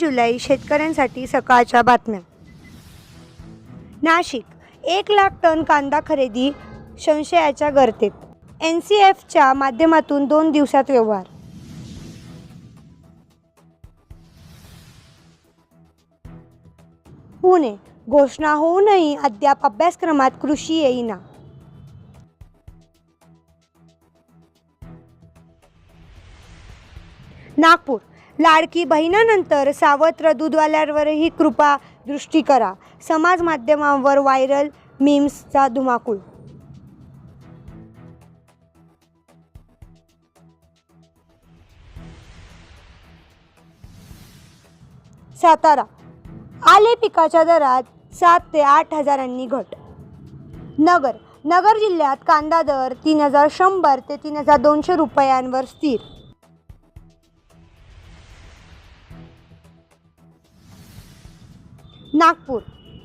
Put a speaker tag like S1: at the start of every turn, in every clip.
S1: जुलै शेतकऱ्यांसाठी सकाळच्या बातम्या. नाशिक एक लाख टन कांदा खरेदी संशयाच्या गर्तेत. एन सी एफच्या माध्यमातून दोन दिवसात व्यवहार. पुणे घोषणा होऊनही अद्याप अभ्यासक्रमात कृषी येईना. नागपूर लाडकी बहिणानंतर सावत्र दूधवाल्यांवरही कृपा दृष्टी करा. समाज माध्यमांवर व्हायरल मीम्सचा धुमाकूळ. सातारा. आले पिकाच्या दरात सात ते आठ हजारांनी घट. नगर. नगर जिल्ह्यात कांदा दर तीन हजार शंभर ते तीन हजार दोनशे रुपयांवर स्थिर. नागपूर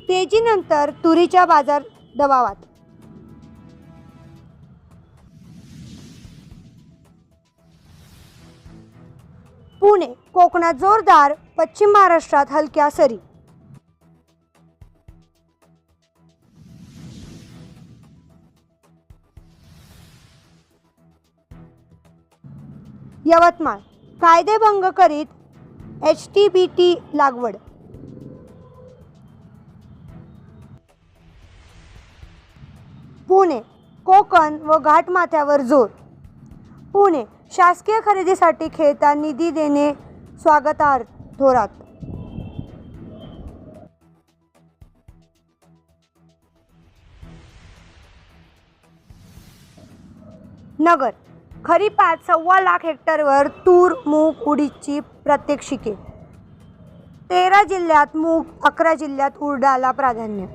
S1: तेजीनंतर तुरीच्या बाजार दबावात. पुणे कोकणात जोरदार पश्चिम महाराष्ट्रात हलक्या सरी. यवतमाळ कायदेभंग करीत एच टी बी टी लागवड. पुणे कोकण व घाटमाथ्यावर जोर. पुणे शासकीय खरेदीसाठी खेळता निधी देणे स्वागतार्थ थोरात नगर खरीपात सव्वा लाख हेक्टरवर तूर मूग उडीदची प्रात्यक्षिके तेरा जिल्ह्यात मूग अकरा जिल्ह्यात उर्डाला प्राधान्य.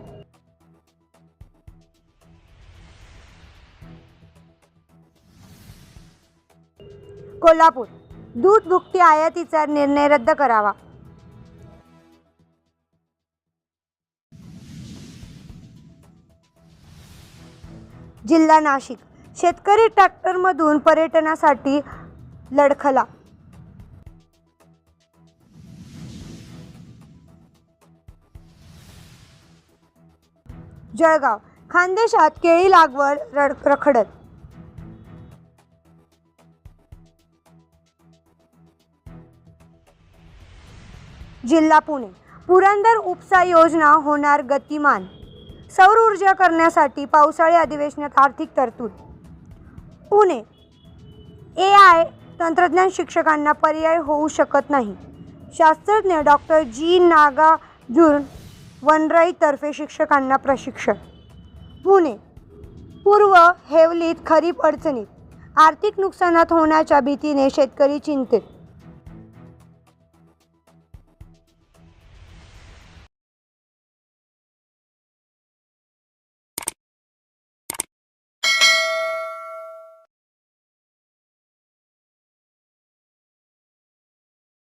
S1: कोल्हापूर. दूध भुकटी आयातीचा निर्णय रद्द करावा. जिल्हा नाशिक. शेतकरी ट्रॅक्टरमधून पर्यटनासाठी लडखला. जळगाव. खानदेशात केळी लागवड रड रखडत. जिल्हा पुणे. पुरंदर उपसा योजना होणार गतिमान. सौर ऊर्जा करण्यासाठी पावसाळी अधिवेशनात आर्थिक तरतूद. पुणे. ए आय तंत्रज्ञान शिक्षकांना पर्याय होऊ शकत नाही. शास्त्रज्ञ डॉक्टर जी नागार्जुन वनराईतर्फे शिक्षकांना प्रशिक्षण. पुणे. पूर्व हेवलीत खरीप अडचणीत. आर्थिक नुकसानात होण्याच्या भीतीने शेतकरी चिंतित.